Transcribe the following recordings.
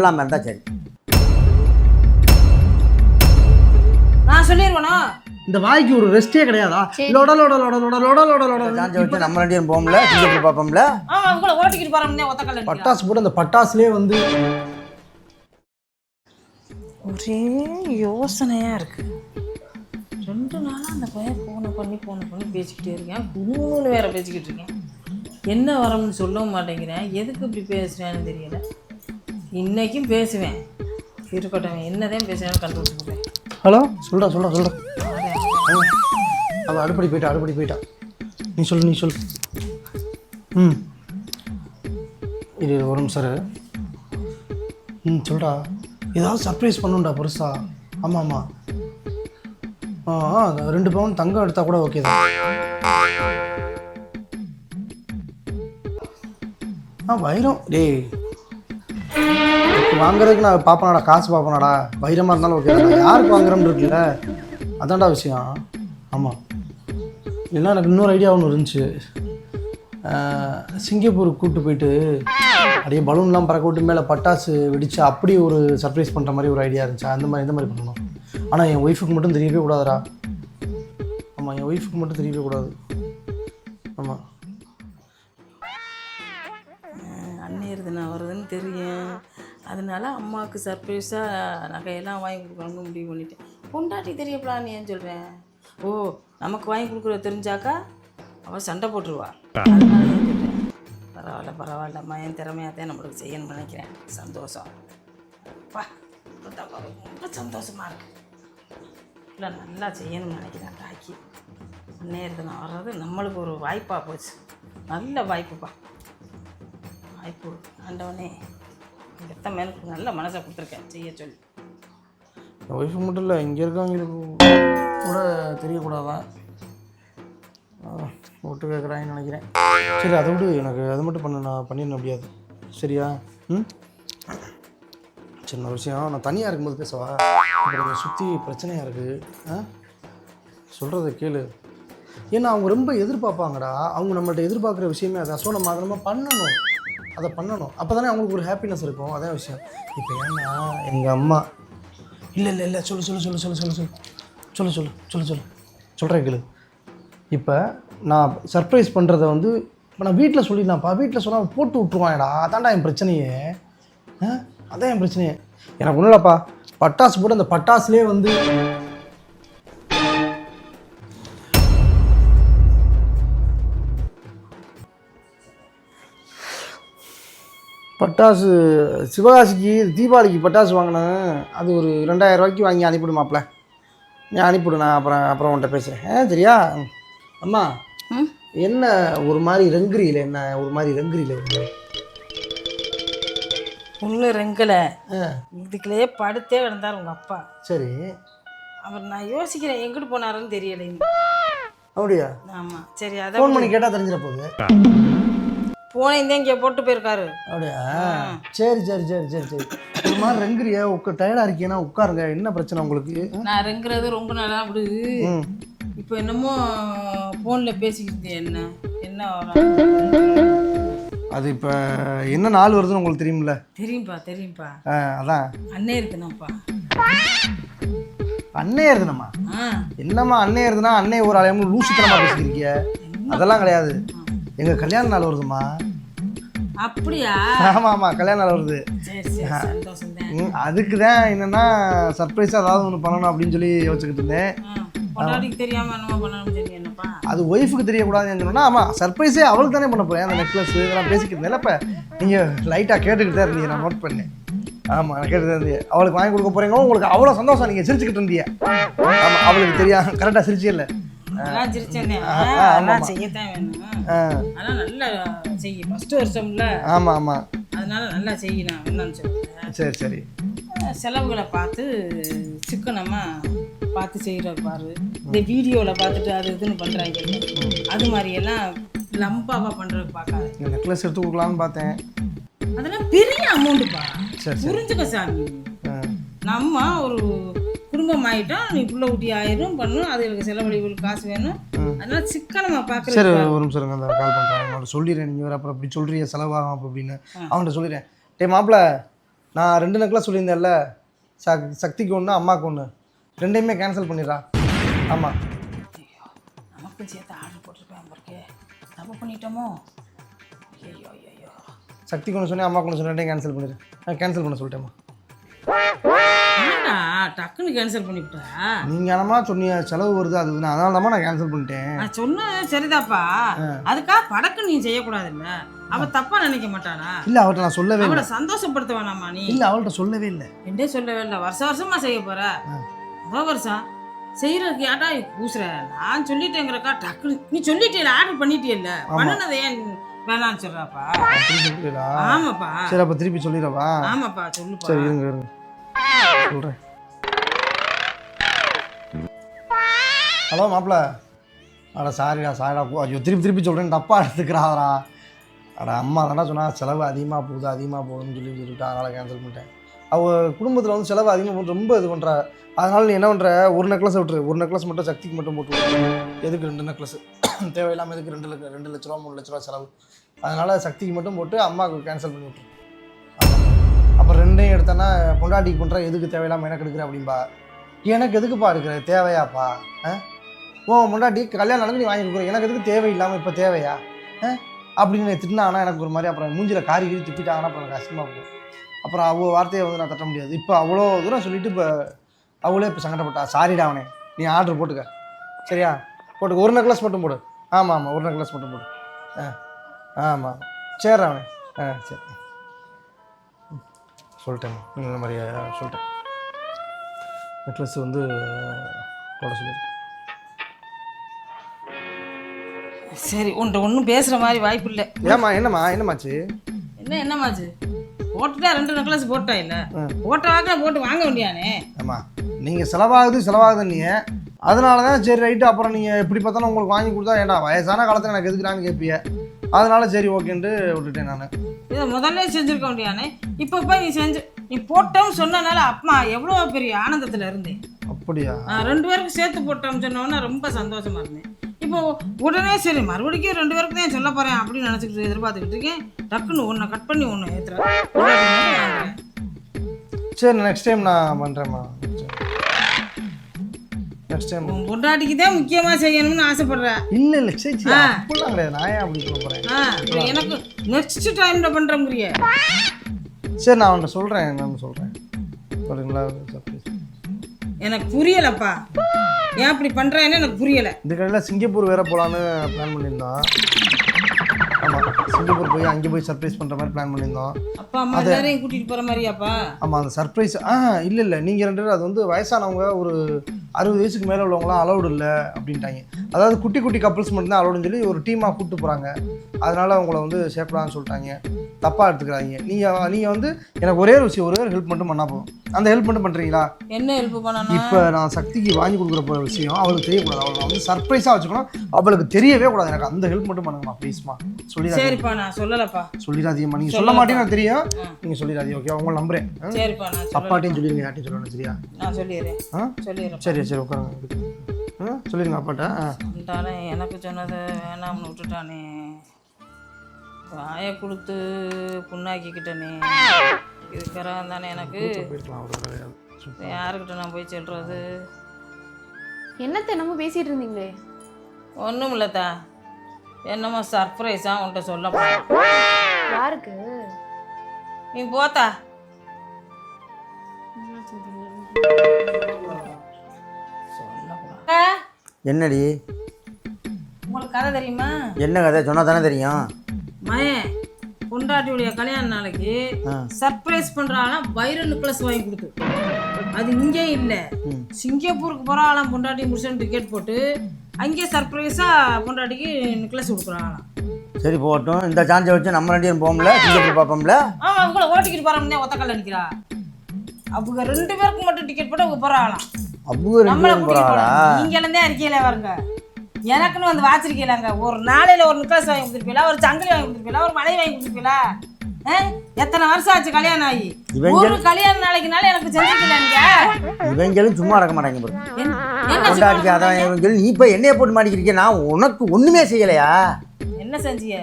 இல்லாமல் இருந்தால் சரி. நான் சொல்லிடுவேனா இந்த வாய்க்கு ஒரு ரெஸ்டே கிடையாதா? லொட லொட லொட லொட லொட லொட லொட சாஞ்ச வச்சு நம்ம ரெண்டு பேரும் போகும்ல சிங்கப்பூர் பார்ப்போம்ல. ஆமா உங்களை ஓட்டிக்கிட்டு போறோம்னே ஒத்த கல்ல பட்டாசு போட்டு அந்த பட்டாசுலேயே வந்து ஒரே யோசனையா இருக்கு. ரெண்டு நாளா அந்த பையன் போனை பண்ணி போனை பண்ணி பேசிக்கிட்டே இருக்கேன். குருன்னு வேற பேசிக்கிட்டு இருக்கேன். என்ன வரம்னு சொல்லவும் மாட்டேங்கிறேன். எதுக்கு இப்படி பேசுறேன்னு தெரியல. இன்னைக்கும் பேசுவேன். இருக்கட்டும் என்னதான் பேசுறேன்னு கண்டுபிடிச்சு போடுறேன் ஹலோ? சொல்றா சொல்றா சொல்றா. அவள் அடுப்படி போயிட்டா அடுப்படி போயிட்டா. நீ சொல்லு நீ சொல்லு. ம். இது ஒரு நிமிஷம் இரு. ம் சொல்டா ஏதாவது சர்ப்ரைஸ் பண்ணுண்டா பெருசா. ஆமாம் ஆமாம் ஆ ஆ, ரெண்டு பவுன் தங்கம் எடுத்தால் கூட ஓகே தான். ஆ வைரம் டேய். வாங்குறதுக்கு நான் பார்ப்பனாடா காசு பார்ப்பனாடா வைரமாக இருந்தாலும் ஓகே யாருக்கு வாங்குறோம்னு இருக்குல்ல? அதான்டா விஷயம். ஆமாம் இல்லைன்னா எனக்கு இன்னொரு ஐடியா ஒன்று இருந்துச்சு. சிங்கப்பூருக்கு கூப்பிட்டு போயிட்டு அப்படியே பலூன்லாம் பறக்க விட்டு மேலே பட்டாசு வெடிச்சு அப்படி ஒரு சர்ப்ரைஸ் பண்ணுற மாதிரி ஒரு ஐடியா இருந்துச்சு. அந்த மாதிரி இந்த மாதிரி பண்ணணும். ஆனால் என் ஒய்ஃபுக்கு மட்டும் தெரியவே கூடாதுடா. ஆமாம் என் ஒய்ஃபுக்கு மட்டும் தெரியவே கூடாது. ஆமாம் அண்ணன் நான் வருதுன்னு தெரியும். அதனால அம்மாவுக்கு சர்ப்ரைஸாக நகையெல்லாம் வாங்கி கொடுக்கணும்னு முடிவு பண்ணிட்டேன். பொண்டாட்டி நீ ஏன் சொல்கிறேன் ஓ நமக்கு வாங்கி கொடுக்குறது தெரிஞ்சாக்கா அவள் சண்டை போட்டுருவா. அதனால ஏன் சொல்கிறேன் பரவாயில்ல பரவாயில்ல மயன் திறமையாத்தான் நம்மளுக்கு செய்யணும்னு நினைக்கிறேன். சந்தோஷம். பா ரொம்ப சந்தோஷமாக இருக்கு. இல்லை நல்லா செய்யணும்னு நினைக்கிறேன் டாக்கி. நேரத்து நான் வர்றது நம்மளுக்கு ஒரு வாய்ப்பாக போச்சு. நல்ல வாய்ப்புப்பா. வாய்ப்பு. ஆண்டவனே. எத்த மேல நல்ல மனசை கொடுத்துருக்கேன். செய்ய சொல்லி. என் மட்டும் இல்லை இங்கே இருக்கவங்களுக்கு கூட தெரியக்கூடாதான் ஓட்டு கேட்குறாங்கன்னு நினைக்கிறேன். சரி அதை விடு எனக்கு அது மட்டும் பண்ண நான் பண்ணிட முடியாது சரியா? ம்? சின்ன விஷயம். நான் தனியாக இருக்கும்போது பேசவா? அப்புறம் சுற்றி பிரச்சனையாக இருக்குது ஆ சொல்கிறத கேளு. ஏன்னா அவங்க ரொம்ப எதிர்பார்ப்பாங்கடா. அவங்க நம்மள்ட்ட எதிர்பார்க்குற விஷயமே அதான். ஸோ நம்ம அதை நம்ம பண்ணணும். அதை பண்ணணும். அப்போ தானே அவங்களுக்கு ஒரு ஹாப்பினஸ் இருக்கும். அதான் விஷயம். இப்போ ஏன்னா எங்கள் அம்மா இல்லை இல்லை இல்லை சொல்லு சொல்லு சொல்லு சொல்லு சொல்லு சொல்லு. சொல்லு சொல்லு சொல்லு சொல்லு. சொல்கிறேன் கேளு. இப்போ நான் சர்ப்ரைஸ் பண்ணுறத வந்து இப்போ நான் வீட்டில் சொல்லிடலாம்ப்பா. வீட்டில் சொன்னால் போட்டு விட்ருவான்டா அதான்டா என் பிரச்சனையே. ஆ? அதான் என் பிரச்சனையே. எனக்கு ஒன்றும் இல்லைப்பா. பட்டாசு போட்டு அந்த பட்டாசுலேயே வந்து பட்டாசு சிவகாசிக்கு தீபாவளிக்கு பட்டாசு வாங்கினேன். அது ஒரு ரெண்டாயிரம் ரூபாய்க்கு வாங்கி அனுப்பிவிடு மாப்ள நீ அனுப்பிவிடு நான் அப்புறம் அப்புறம் உன்கிட்ட பேசுகிறேன் ஏ சரியா அம்மா என்ன ஒரு மாதிரி ரெங்குறியில் என்ன ஒரு மாதிரி ரெங்குறியில் ஒன்றும் ரெங்கலை. ஆ. இதுக்குள்ளேயே படுத்தே கிடந்தார் உங்கள் அப்பா. சரி. அவர் நான் யோசிக்கிறேன் எங்கிட்டு போனாருன்னு தெரியலை அப்படியா? ஆமாம் சரி அதை ஃபோன் பண்ணி கேட்டால் தெரிஞ்சிட போகுது. போனேன் தான் இங்கே போட்டு போயிருக்காரு. அப்படியா? சரி சரி சரி சரி சரி. ஒரு மாதிரி ரெங்குறியா உட்கா டயர்டாக இருக்கீங்கன்னா உட்காருங்க. என்ன பிரச்சனை உங்களுக்கு? நான் ரெங்குறது ரொம்ப நல்லா ம். இப்போ என்னமோ ஃபோனில் பேசிக்கிட்டு என்ன? என்ன அது இப்போ என்ன நாள் வருதுன்னு உங்களுக்கு தெரியும்ல? தெரியும்பா தெரியும்பா. ஆ அதான். அண்ணே இருக்குனாப்பா அன்னையே இருந்தனம்மா ஆ. என்னம்மா அன்னையே இருந்தனா அன்னை ஒரு அலையமும் லூசுத்தனமா பேசிக்கிறீங்க அதெல்லாம் கிடையாது. எங்க கல்யாண நாள் வருதுமா அப்படியா? ஆமா ஆமா கல்யாண நாள் வருது. அதுக்கு தான் என்னன்னா சர்ப்ரைஸாக ஏதாவது ஒன்று பண்ணணும் அப்படின்னு சொல்லி யோசிச்சுக்கிட்டு இருந்தேன். பொண்டாட்டிக்கு தெரியாம என்னமோ பண்ணணும் தெரியும் என்னப்பா? அது ஒய்ஃபுக்கு தெரியக்கூடாதுன்னு சொன்னா ஆமாம் சர்ப்ரைஸே அவளுக்கு தானே பண்ண போகிறேன் அந்த நெக்லஸ் இதெல்லாம் பேசிக்கிட்டு இருந்தேன் இப்போ நீங்கள் லைட்டாக கேட்டுக்கிட்டு தான் இருந்தீங்க நான் நோட் பண்ணேன். ஆமாம் நான் கேட்டுட்டு இருந்தீங்க அவளுக்கு வாங்கி கொடுக்க போறீங்க உங்களுக்கு அவ்வளோ சந்தோஷம் நீங்கள் சிரிச்சுக்கிட்டு இருந்தீங்க. ஆமாம் அவளுக்கு தெரியாது கரெக்டாக சிரிச்சே இல்லை அதெல்லாம் சிரிச்சேன் ஆ, அதெல்லாம் செய்யத்தான் வேணும் ஆ அதெல்லாம் நல்லா செய்ய. ஃபர்ஸ்ட் வருஷம்ல. ஆமாம் ஆமாம் அதனால நல்லா செய்யணும் என்னன்னு சொல்லுங்க சரி சரி. செலவுகளை பார்த்து சிக்கனமா பார்த்து செய்கிற பாரு. இந்த வீடியோவில் பார்த்துட்டு அது இதுன்னு பண்ணுறாங்க அது மாதிரியெல்லாம் லம்பாவாக பண்ணுறது பார்க்காது. நெக்லஸ் எடுத்து கொடுக்கலான்னு பார்த்தேன். அதெல்லாம் பெரிய அமௌண்ட்டுப்பா புரிஞ்சுக்க சாமி. நம்ம ஒரு குடும்பம் ஆயிட்டோம் நீ புள்ள ஊட்டி ஆயிரும் பண்ணும். அதுகளுக்கு செலவழிவுகளுக்கு காசு வேணும். அதனால சரி ஒரு நிமிஷம் இருங்க அந்த கால் பண்ணுறேன் அவன்கிட்ட சொல்லிடுறேன் நீங்கள் வேறு அப்புறம் அப்படி சொல்கிறீங்க செலவாகும் அப்படி அப்படின்னு அவன்கிட்ட சொல்லிடுறேன். டேய் மாப்பிள்ள நான் ரெண்டு நெக்லஸ் சொல்லியிருந்தேன்ல சக் சக்திக்கு ஒன்று அம்மாவுக்கு ஒன்று ரெண்டையுமே கேன்சல் பண்ணிடுறா. ஆமாம் நமக்கும் சேர்த்து ஆர்டர் போட்டிருப்பேன் பொறுக்கே தப்பு பண்ணிட்டோமோ? ஐயோ ஐயோ சக்திக்கு ஒன்று சொன்னேன் அம்மாவுக்கு ஒன்று சொன்னேன் ரெண்டையும் கேன்சல் பண்ணிடு. நான் கேன்சல் பண்ண சொல்லிட்டேம்மா. என்னடா டக்குன்னு கேன்சல் பண்ணிவிட்டா? நீங்கள் என்னமா சொன்னீங்க செலவு வருது அது இதுன்னு. அதனால தான் நான் கேன்சல் பண்ணிட்டேன். நான் சொன்னது சரிதாப்பா. அதுக்காக படக்கு நீ செய்யக்கூடாதுல்ல. அவ தப்பா நினைக்க மாட்டானா இல்லை அவர்கிட்ட நான் சொல்லவே இல்லை. அவளை சந்தோஷப்படுத்த வேணாமா நீ? இல்லை அவள்கிட்ட சொல்லவே இல்லை. என்றே சொல்லவே இல்லை. வருஷ வருஷமா செய்ய போற. அவ்வளோ வருஷம் செய்யறதுக்கு ஏன்டா பூசுற? நான் சொல்லிட்டேங்கிறக்கா டக்குனு நீ சொல்லிட்டேல ஆர்டர் பண்ணிட்டியல்ல பண்ணுனதை ஏன் வேணாம்னு சொல்றாப்பா. அப்படின்னு சொல்லிடுறா ஆமாப்பா. சரி அப்போ திருப்பி ஆமாப்பா சொல்லுப்பா. சரி இருங்க இருங்க. சொல்கிறேன் ஹலோ மாப்பிள்ள. அட சாரிடா சாரிடா. போ ஐயோ திருப்பி திருப்பி சொல்கிறேன் தப்பாக எடுத்துக்கிறாரா அட அம்மா தானே சொன்னா செலவு அதிகமாக போகுது அதிகமாக போகுதுன்னு சொல்லி சொல்லிட்டு அதனால் கேன்சல் பண்ணிட்டேன். அவள் குடும்பத்தில் வந்து செலவு அதிகமாக போட்டு ரொம்ப இது பண்ணுறா அதனால் நீ என்ன பண்ணுற ஒரு நெக்லஸ் விட்டுரு. ஒரு நெக்லஸ் மட்டும் சக்திக்கு மட்டும் போட்டு எதுக்கு ரெண்டு நெக்லஸ் தேவையில்லாமல் எதுக்கு ரெண்டு லட்சம் ரெண்டு லட்ச ரூபா மூணு லட்ச ரூபா செலவு? அதனால் சக்திக்கு மட்டும் போட்டு அம்மாவுக்கு கேன்சல் பண்ணி விட்டுரு. அப்புறம் ரெண்டையும் எடுத்தேன்னா பொண்டாட்டிக்கு பண்ணுற எதுக்கு தேவையில்லாமல் எனக்கு எடுக்கிற அப்படின்பா எனக்கு எதுக்குப்பா இருக்கிற தேவையாப்பா? ஆ? ஓ பொண்டாட்டி கல்யாணம் நடந்து நீ வாங்கி கொடுக்குற. எனக்கு எதுக்கு தேவையில்லாமல் இப்போ தேவையா? ஆ? அப்படின்னு திட்டினாங்கன்னா எனக்கு ஒரு மாதிரி அப்புறம் மூஞ்சியில் காரி கீறி திட்டாங்கன்னா அப்புறம் கஷ்டமாக போகும். அப்புறம் அவ்வளோ வார்த்தையை வந்து நான் தட்ட முடியாது. இப்போ அவ்வளோ தூரம் சொல்லிட்டு இப்போ அவளே இப்போ சங்கடப்பட்டா சாரிடா அவனே நீ ஆர்டர் போட்டுக்க. சரியா? போட்டுக்க ஒரு நெக்லஸ் மட்டும் போடு. ஆமாம் ஆமாம் ஒரு நெக்லஸ் மட்டும் போடு. ஆ ஆமாம் சரி அவனே. ஆ சரி. சொல்லிட்டேன். இந்த மாதிரி சொல்லிட்டேன். நெக்லஸ் வந்து போட சொல்லியிருக்கேன் சரி உன்ட்ட ஒன்றும் பேசுற மாதிரி வாய்ப்பு இல்லை. ஏம்மா என்னம்மா என்னம்மாச்சு? என்ன என்னமாச்சு போட்டுட்டா ரெண்டு நெக்லஸ் போட்டா இல்ல போட்ட வாக்கில் போட்டு வாங்க வேண்டியானே? ஆமா. நீங்கள் செலவாகுது செலவாகுது நீங்கள் அதனால தான் சரி ரைட்டு அப்புறம் நீங்கள் எப்படி பார்த்தாலும் உங்களுக்கு வாங்கி கொடுத்தா ஏன்டா வயசான காலத்தில் எனக்கு எதுக்குறான்னு கேட்பிய. அதனால சரி ஓகேன்ட்டு விட்டுட்டேன் நான். இதை முதல்ல செஞ்சிருக்க வேண்டியானே? இப்போ போய் நீ செஞ்சு நீ போட்டோம்னு சொன்னனால அப்பா எவ்வளோ பெரிய ஆனந்தத்தில் இருந்தேன் அப்படியா? ரெண்டு பேருக்கு சேர்த்து போட்டோம்னு சொன்னோன்னே ரொம்ப சந்தோஷமா இருந்தேன். இப்போ உடனே சரி மறுபடியும் ரெண்டு பேருக்கு தான் சொல்ல போறேன் அப்படின்னு நினச்சிக்கிட்டு எதிர்பார்த்துக்கிட்டு இருக்கேன். டக்குன்னு ஒன்றை கட் பண்ணி ஒன்று ஏற்றுறேன் சரி நெக்ஸ்ட் டைம் நான் பண்ணுறேம்மா நெக்ஸ்ட் டைம் பொண்டாட்டிக்கு தான் முக்கியமாக செய்யணும்னு ஆசைப்படுற. இல்லை இல்லை சரி சரி. அப்படிலாம் கிடையாது. நான் ஏன் அப்படி சொல்ல போகிறேன் எனக்கு நெக்ஸ்ட் டைமில் பண்ணுற முறைய சரி நான் அவன்கிட்ட சொல்கிறேன் என்னன்னு சொல்கிறேன் சரிங்களா எனக்கு புரியலப்பா. ஏன் அப்படி பண்ணுறேன்னு எனக்கு புரியலை. இந்த கடையில் சிங்கப்பூர் வேற போகலான்னு பிளான் பண்ணியிருந்தோம். ஆமாம் சிங்கப்பூர் போய் அங்கே போய் சர்ப்ரைஸ் பண்ணுற மாதிரி பிளான் பண்ணியிருந்தோம். அப்பா அம்மா எல்லாரையும் கூட்டிகிட்டு போகிற மாதிரியாப்பா? ஆமாம் அந்த சர்ப்ரைஸ் ஆ இல்லை இல்லை நீங்கள் ரெண்டு பேரும் அது வந்து வயசானவங்க ஒரு அறுபது வயசுக்கு மேலே உள்ளவங்களாம் அலௌடு இல்லை அப்படின்ட்டாங்க. அதாவது குட்டி குட்டி கப்புள்ஸ் மட்டும்தான் அலௌடுன்னு சொல்லி ஒரு டீமாக கூப்பிட்டு போகிறாங்க அதனால் அவங்கள வந்து சேர்க்கலாம்னு சொல்லிட்டாங்க. தப்பாக எடுத்துக்கிறாங்க. நீங்கள் நீங்கள் வந்து எனக்கு ஒரே ஒரு விஷயம் ஒரே ஒரு ஹெல்ப் மட்டும் பண்ணால் போதும். அந்த ஹெல்ப் மட்டும் பண்ணுறீங்களா என்ன ஹெல்ப் பண்ணணும்? இப்போ நான் சக்திக்கு வாங்கி கொடுக்குற போகிற விஷயம் அவளுக்கு தெரியக்கூடாது. அவளை வந்து சர்ப்ரைஸாக வச்சுக்கணும். அவளுக்கு தெரியவே கூடாது. எனக்கு அந்த ஹெல்ப் மட்டும் பண்ணுங்கம்மா ப்ளீஸ்மா சொல்லிடாதீங்க. சரிப்பா நான் சொல்லலப்பா. சொல்லிடாதீங்கம்மா. நீங்கள் சொல்ல மாட்டேன்னு தெரியும். நீங்கள் சொல்லிடாதீங்க ஓகே உங்களை நம்புறேன்? சரிப்பா நான் சொல்ல அப்பாட்டையும் சொல்லிடுங்க யார்ட்டையும் சொல்லணும் சரியா? நான் சொல்லிடுறேன். ஆ? சொல்லிடுறேன் சரி சரி உட்காருங்க சொல்லிடுங்க அப்பாட்ட. எனக்கு சொன்னது வேணாம்னு விட்டுட்டானே. வாயை கொடுத்து புண்ணாக்கிக்கிட்டனே. இதுக்கறாக தானே எனக்கு? யாருக்கிட்ட நான் போய் சொல்கிறது என்னத்தை என்னமோ பேசிட்டு இருந்தீங்களே? ஒன்றும் இல்லைத்தா. என்னமோ சர்ப்ரைஸாக உன்கிட்ட சொல்ல. யாருக்கு? நீ போத்தா. என்னடி? உங்களுக்கு கதை தெரியுமா? என்ன கதை? சொன்னா தானே தெரியும். மயன் பொண்டாட்டியுடைய கல்யாண நாளைக்கு. சர்ப்ரைஸ் பண்றாளாம் வைர நெக்லஸ் வாங்கி கொடுத்து. அது இங்கே இல்ல. சிங்கப்பூருக்கு போறாளாம் பொண்டாட்டி முடிச்சு டிக்கெட் போட்டு அங்கே சர்ப்ரைஸா பொண்டாட்டிக்கு நெக்லஸ் கொடுக்குறாங்களாம் சரி போகட்டும். இந்த சான்ஸை வச்சு நம்ம ரெண்டு பேரும் போகும்ல சிங்கப்பூர் பார்ப்போம்ல? ஆமா அவங்கள ஓட்டிக்கிட்டு போறோம்னே ஒத்தக்கல்ல நிக்கிறா? அவங்க ரெண்டு பேருக்கு மட்டும் டிக்கெட் போட்டு அவங்க போறாங்களாம் அவ்வளோ ரெண்டு நம்மள பேரும் கூட்டிட்டு போகிறாளா போறாங்க. நீங்க இருந்தே இருக்கீங்களே வருங்க எனக்குன்னு வந்து வாச்சிருக்கீங்களாங்க? ஒரு நாளையில ஒரு நெக்லஸ் வாங்கி கொடுத்துருப்பீங்களா? ஒரு சங்கிலி வாங்கி கொடுத்துருப்பீங்களா? ஒரு மலை வாங்கி கொடுத்துருப்பீங்களா? எத்தனை வருஷம் ஆச்சு கல்யாணம் ஆகி? ஒரு கல்யாண நாளைக்குனால எனக்கு செஞ்சிருக்கீங்களா நீங்க? இவங்களும் சும்மா அடக்க மாட்டாங்க கொண்டாடிக்கு அதான் இவங்களும் நீ இப்போ என்னைய போட்டு மாட்டிக்கிறீங்க நான் உனக்கு ஒன்றுமே செய்யலையா? என்ன செஞ்சிய.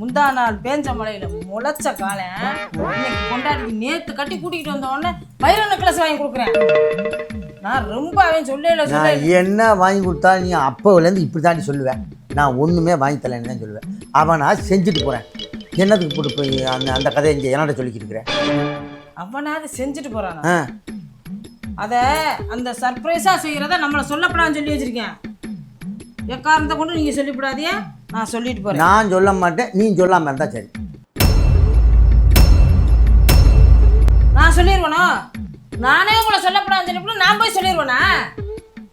முந்தா நாள் பேஞ்ச மழையில முளைச்ச காலம் இன்னைக்கு கொண்டாடிக்கு நேத்து கட்டி கூட்டிகிட்டு வந்த உடனே வைர நெக்லஸ் வாங்கி கொடுக்குறேன். நான் ரொம்ப அவன் சொல்லல சொல்ல நான் என்ன வாங்கி கொடுத்தா நீ அப்போலேருந்து இப்படி தாண்டி சொல்லுவேன் நான் ஒன்றுமே வாங்கி தரலன்னு தான் சொல்லுவேன் அவன் செஞ்சுட்டு போகிறேன் என்னத்துக்கு போட்டு போய் அந்த அந்த கதையை இங்கே என்னட்ட சொல்லிக்கிட்டு இருக்கிறேன் அவனாவது செஞ்சுட்டு போறானா? ஆ. அத அந்த சர்ப்ரைஸா செய்யறத நம்மள சொல்லப்படான்னு சொல்லி வச்சிருக்கேன். எக்காரணத்தை கொண்டு நீங்க சொல்லிவிடாதீங்க. நான் சொல்லிட்டு போறேன். நான் சொல்ல மாட்டேன். நீ சொல்லாமல் இருந்தால் சரி. நான் சொல்லிடுவேனா நானே உங்களை சொல்லப்படான்னு சொல்லிவிட்டு நான் போய் சொல்லிடுவேனா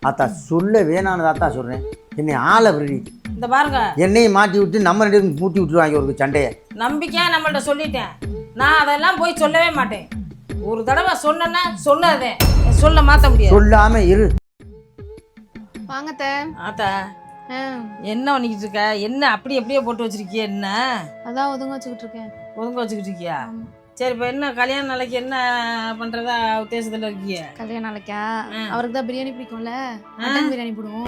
அத்தா சொல்ல வேணான்னு தான் சொல்கிறேன் என்னை ஆளை விரடி இந்த பாருங்க. என்னையும் மாட்டி விட்டு நம்ம ரெண்டு பேரும் பூட்டி விட்டுருவாங்க ஒரு சண்டையை. நம்பிக்கையா நம்மள்ட்ட சொல்லிட்டேன். நான் அதெல்லாம் போய் சொல்லவே மாட்டேன். ஒரு தடவை சொன்னேன்னா சொன்னதே சொல்ல மாத்த முடியாது. சொல்லாமல் இரு. வாங்கத்த ஆத்தா என்ன பண்ணிக்கிட்டு இருக்க? என்ன அப்படி அப்படியே போட்டு வச்சிருக்கிய என்ன? அதான் ஒதுங்க வச்சுக்கிட்டு இருக்கேன். ஒதுங்க வச்சுக்கிட்டு இருக்கியா? சரி இப்போ என்ன கல்யாண நாளைக்கு என்ன பண்றதா உத்தேசத்துல இருக்கிய கல்யாணம் நாளைக்கா. அவருக்கு தான் பிரியாணி பிடிக்கும்ல? மட்டன் பிரியாணி போடுவோம்.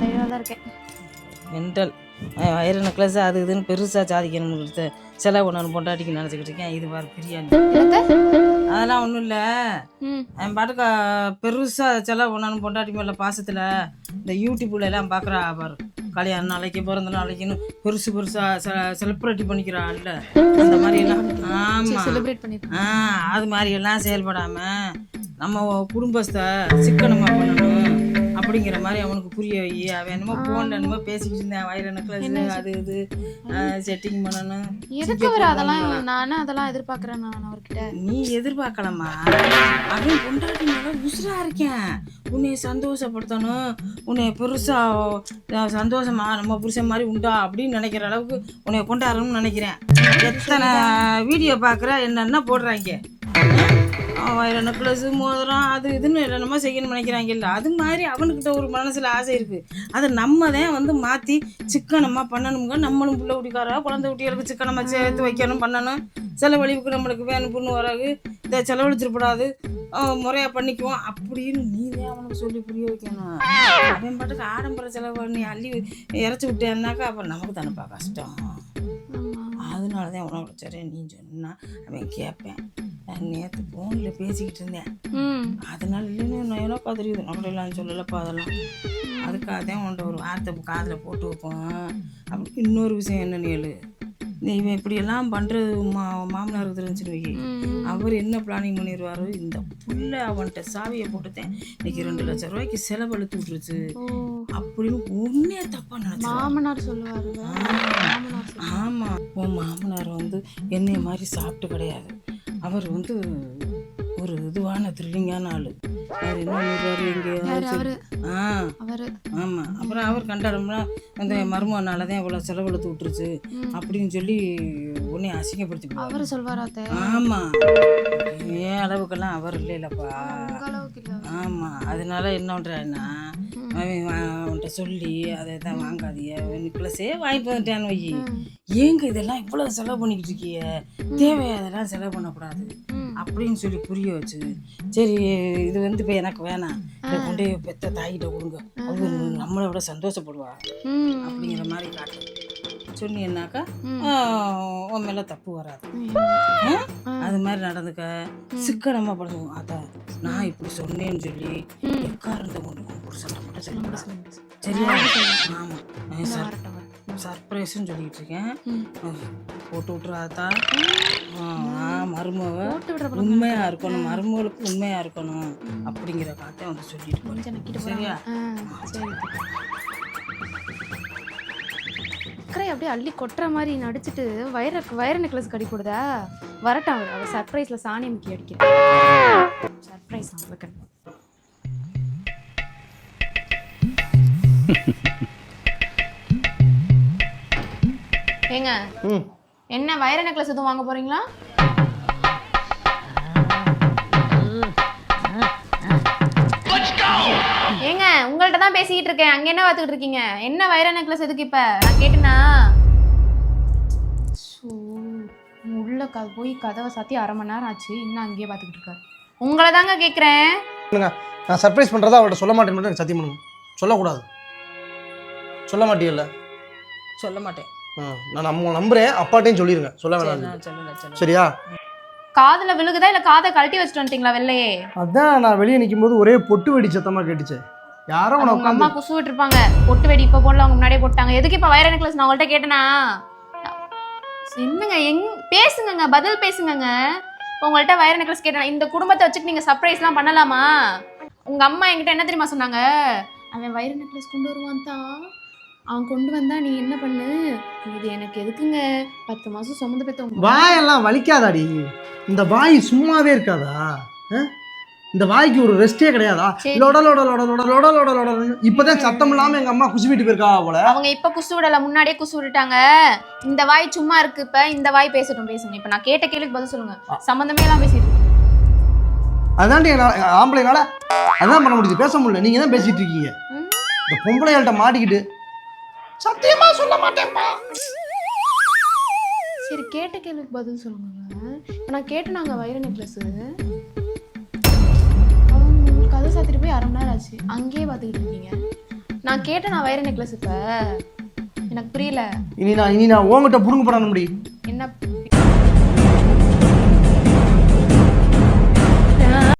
தயாராக தான் இருக்கேன். மென்டல் வயிறு நெக்லஸ் அது இதுன்னு பெருசாக சாதிக்கணும் செலவு பண்ணணும் பொண்டாட்டிக்கு நினச்சிக்கிட்டு இருக்கேன். இது பாரு பிரியாணி. அதெல்லாம் ஒன்றும் இல்லை. என் பாட்டுக்கு பெருசாக செலவு பண்ணணும் பொண்டாட்டி மேலே பாசத்தில் இந்த யூடியூப்ல எல்லாம் பார்க்குறா பாரு. கல்யாண நாளைக்கு பிறந்த நாளைக்குன்னு பெருசு பெருசாக செலிப்ரேட்டி பண்ணிக்கிறா இல்லை அந்த மாதிரி எல்லாம் ஆமாம் செலிப்ரேட் பண்ணிருக்கேன் ஆ அது மாதிரி எல்லாம் செயல்படாமல் நம்ம குடும்பத்தை சிக்கனமாக பண்ணணும். அப்படிங்கிற மாதிரி அவனுக்கு புரிய வை. அவன் என்னமோ ஃபோனில் என்னமோ பேசிக்கிட்டு இருந்தேன். வயிறு நெக்லஸ் அது இது செட்டிங் பண்ணணும். எதுக்கு அவர் அதெல்லாம் நானும் அதெல்லாம் எதிர்பார்க்கறேன் நான் அவர்கிட்ட. நீ எதிர்பார்க்கலாமா அவன் பொண்டாட்டி மேல உசுரா இருக்கேன். உன்னை சந்தோஷப்படுத்தணும். உன்னை பெருசா சந்தோஷமா நம்ம புருஷன் மாதிரி உண்டா அப்படின்னு நினைக்கிற அளவுக்கு உன்னை கொண்டாடணும்னு நினைக்கிறேன். எத்தனை வீடியோ பார்க்குற என்னென்ன போடுறாங்க? வயிறு நெக்லஸ் மோதிரம் அது இதுன்னு என்னென்னமோ செய்யணும்னு நினைக்கிறாங்க இல்லை அது மாதிரி அவனுக்கிட்ட ஒரு மனசில் ஆசை இருக்குது அதை நம்ம தான் வந்து மாற்றி சிக்கனமாக பண்ணணுங்க நம்மளும் பிள்ளை குடிக்காரா குழந்தை குட்டிகளுக்கு சிக்கனமாக சேர்த்து வைக்கணும் பண்ணணும். செலவழிவுக்கு நம்மளுக்கு வேணும் பொண்ணு வராது. இதை செலவழிச்சிடக்கூடாது முறையாக பண்ணிக்குவோம் அப்படின்னு நீ தான் அவனுக்கு சொல்லி புரிய வைக்கணும். அவன் பாட்டுக்கு ஆடம்பர செலவு பண்ணி அள்ளி இறச்சி விட்டேன்னாக்கா அப்புறம் நமக்கு தானப்பா கஷ்டம். அதனால தான் உனக்கு சரி நீ சொன்னா அவன் கேட்பேன். நான் நேற்று ஃபோனில் பேசிக்கிட்டு இருந்தேன். அதனால இல்லைன்னு நான் எனக்கா தெரியுது? நம்மளெல்லாம் சொல்லலப்பா அதெல்லாம். அதுக்காக தான் உன்ட்ட ஒரு வார்த்தை காதில் போட்டு வைப்போம். அப்படி இன்னொரு விஷயம் என்ன கேளு. இவன் இப்படியெல்லாம் பண்ணுறது மா மாமனாருக்கு தெரிஞ்சுன்னு வை. அவர் என்ன பிளானிங் பண்ணிடுவாரு இந்த புள்ள அவன்கிட்ட சாவியை போட்டுத்தேன். இன்னைக்கு ரெண்டு லட்சம் ரூபாய்க்கு செலவழுத்து விட்டுருச்சு. அப்படின்னு உன்னே தப்பா நினைச்சு மாமனார் மாமனார் சொல்லுவாரு. ஆமா. உன் மாமனார் வந்து என்னைய மாதிரி சாப்பிட்டு கிடையாது. அவர் வந்து ஒரு இதுவான த்ரில்லிங்கான ஆளு. அவர் என்ன பண்ணுறாரு எங்கேயாவது ஆ. அவரு. ஆமாம் அப்புறம் அவர் கண்டாரம்னா அந்த மருமகனால தான் இவ்வளோ செலவழுத்து விட்டுருச்சு. அப்படின்னு சொல்லி உன்னை அசிங்கப்படுத்தி அவரு சொல்வாரா ஆமாம் ஏன் அளவுக்கெல்லாம் அவர் இல்லைல்லப்பா ஆமாம் அதனால என்ன வா- அவன்கிட்ட சொல்லி அதை தான் வாங்காதீங்க. நெக்லஸே வாங்கிட்டு வந்துட்டான்னு வை ஏங்க இதெல்லாம் இவ்வளோ செலவு பண்ணிக்கிட்டு இருக்கிய? தேவையா அதெல்லாம் செலவு பண்ணக்கூடாது. அப்படின்னு சொல்லி புரிய வச்சு சரி இது வந்து இப்போ எனக்கு வேணாம். இதை கொண்டு பெத்த தாய்கிட்ட கொடுங்க. அவங்க நம்மளை விட சந்தோஷப்படுவா. அப்படிங்கிற மாதிரி காட்டு சொன்னீங்கன்னாக்கா உன் மேலே தப்பு வராது? அது மாதிரி நடந்துக்க. சிக்கனமாக படுவோம் அதான் நான் இப்படி சொன்னேன்னு சொல்லி எக்காரந்த கொண்டு புருஷன்ட்ட மட்டும் சரியா? ஆமாம் சர்ப்ரைஸ்ன்னு சொல்லிட்டு இருக்கேன். போட்டு விட்றாதா மருமக போட்டு விடுற உண்மையா இருக்கணும் மருமகளுக்கு உண்மையா இருக்கணும் அப்படிங்கிற காத்தை வந்து சொல்லிட்டு போறேன். சரியா? ஆ சரி. அக்கறை அப்படியே அள்ளி கொட்டுற மாதிரி நடிச்சிட்டு வயிற வயிறு நெக்லஸ் கடி போடுதா வரட்டும் அவர் அவர் சர்ப்ரைஸ்ல சாணி முக்கி அடிக்கிறேன் சர்ப்ரைஸ் அவருக்கு ஏங்க. ம். என்ன வைர நெக்லஸ் எதுவும் வாங்க போறீங்களா? ஏங்க உங்கள்ட்ட தான் பேசிக்கிட்டு இருக்கேன். அங்க என்ன பார்த்துக்கிட்டு இருக்கீங்க? என்ன வைர நெக்லஸ் எதுக்கு இப்ப? நான் கேட்டேனா? உள்ள க போய் கதவை சாத்தி அரை மணி நேரம் ஆச்சு. இன்னும் அங்கேயே பார்த்துக்கிட்டு இருக்காரு. உங்களை தாங்க கேட்குறேன் நான் சர்ப்ரைஸ் பண்ணுறதா அவள்கிட்ட சொல்ல மாட்டேன்னு எனக்கு சத்தியம் பண்ணணும் சொல்லக்கூடாது. சொல்ல மாட்டியல்ல. சொல்ல மாட்டேன். நான் நம்ம நம்புறேன். அப்பாட்டையும் சொல்லிருங்க. சொல்ல வேணாம். சரியா? காதுல விழுகுதா இல்ல காதை கழட்டி வச்சுட்டு வந்துட்டீங்களா வெள்ளையே அதான் நான் வெளியே நிற்கும் போது ஒரே பொட்டு வெடி சத்தமா கேட்டுச்சு. யாரோ உன உங்க அம்மா குசு விட்டுருப்பாங்க பொட்டு வெடி இப்ப போடல அவங்க முன்னாடியே போட்டாங்க. எதுக்கு இப்ப வைர நெக்லஸ் நான் உங்கள்ட்ட கேட்டேனா? என்னங்க எங் பேசுங்கங்க பதில் பேசுங்கங்க. உங்கள்ட்ட வைர நெக்லஸ் கேட்டேன் இந்த குடும்பத்தை வச்சுட்டு நீங்க சர்ப்ரைஸ்லாம் பண்ணலாமா? உங்க அம்மா என்கிட்ட என்ன தெரியுமா சொன்னாங்க? அவன் வைர நெக்லஸ் கொண்டு வருவான் தான் அவன் கொண்டு வந்தா நீ என்ன பண்ணு? இது எனக்கு எதுக்குங்க? பத்து மாசம் சுமந்து பெத்த உங்க வாயெல்லாம் வலிக்காதாடி. இந்த வாய் சும்மாவே இருக்காதா? ஆ? இந்த வாய்க்கு ஒரு ரெஸ்டே கிடையாதா? சரி. லொட லொட லொட லொட லொட லொட லொட இப்பதான் சத்தம் இல்லாம எங்க அம்மா குசி வீட்டு போயிருக்கா போல. அவங்க இப்ப குசு விடல முன்னாடியே குசு விட்டுட்டாங்க. இந்த வாய் சும்மா இருக்கு இப்ப இந்த வாய் பேசட்டும் பேசுங்க. இப்ப நான் கேட்ட கேள்விக்கு பதில் சொல்லுங்க. சம்பந்தமே எல்லாம் பேசிட்டு இருக்கு. அதான்டி என்னால- ஆம்பளைனால அதான் பண்ண முடியுது. பேச முடியல. நீங்க தான் பேசிட்டு இருக்கீங்க. இந்த பொம்பளைகள்ட்ட மாட்டிக்கிட்டு சத்தியமா சொல்ல மாட்டேன்ப்பா சரி கேட்ட கேள்விக்கு பதில் சொல்லுங்க. இப்ப நான் கேட்டேன் நாங்க வைர நெக்லஸ் கதை சாத்திட்டு போய் அரை மணி நேரம் ஆச்சு. அங்கேயே பார்த்துக்கிட்டு இருக்கீங்க. நான் கேட்டேன் நான் வைர நெக்லஸ் இப்ப. எனக்கு புரியல. இனி நான் இனி நான் உங்ககிட்ட புடுங்க போறான முடி